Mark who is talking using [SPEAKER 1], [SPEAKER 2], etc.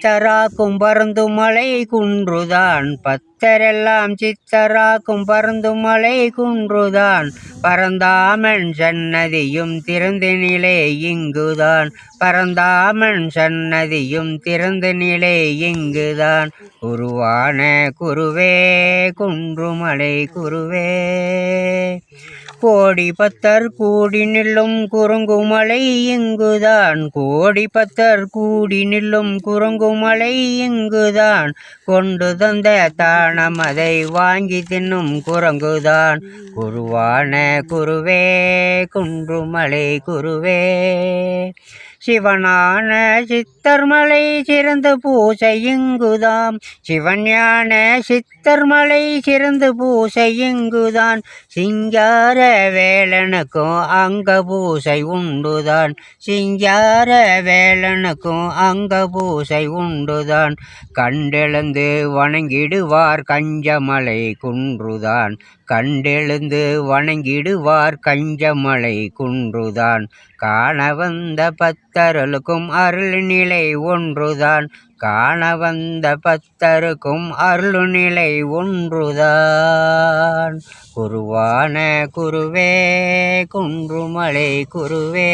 [SPEAKER 1] சித்தராக்கும் பருந்து மலை குன்றுதான். பத்தரெல்லாம் சித்தராக்கும் பருந்து மலை குன்றுதான். பரந்தாமன் சன்னதியும் திறந்த நிலை இங்குதான். பரந்தாமன் சன்னதியும் திறந்த நிலை இங்குதான். குருவான குருவே குன்றுமலை குருவே. கோடி பத்தர் கூடி நில்லும் குறுங்குமலை இங்குதான். கோடி பத்தர் கூடி நில்லும் குறுங்குமலை இங்குதான். கொண்டு தந்த தானம் அதை வாங்கி தின்னும் குரங்குதான். குருவான குருவே குன்றுமலை குருவே. சிவனான சித்தர்மலை சிறந்து பூசை இங்குதாம் சிவஞான சித்தர்மலை சிறந்து பூசையுங்குதான். சிங்கார வேலனுக்கும் அங்க பூசை உண்டுதான். சிங்கார வேலனுக்கும் அங்க பூசை உண்டுதான். கண்டெழுந்து வணங்கிடுவார் கஞ்சமலை குன்றுதான். கண்டெழுந்து வணங்கிடுவார் கஞ்சமலை குன்றுதான். காண வந்த பத் அருள் நிலை ஒன்றுதான். காண வந்த பத்தருக்கும் அருள்நிலை ஒன்றுதான். குருவான குருவே குன்றுமலை குருவே.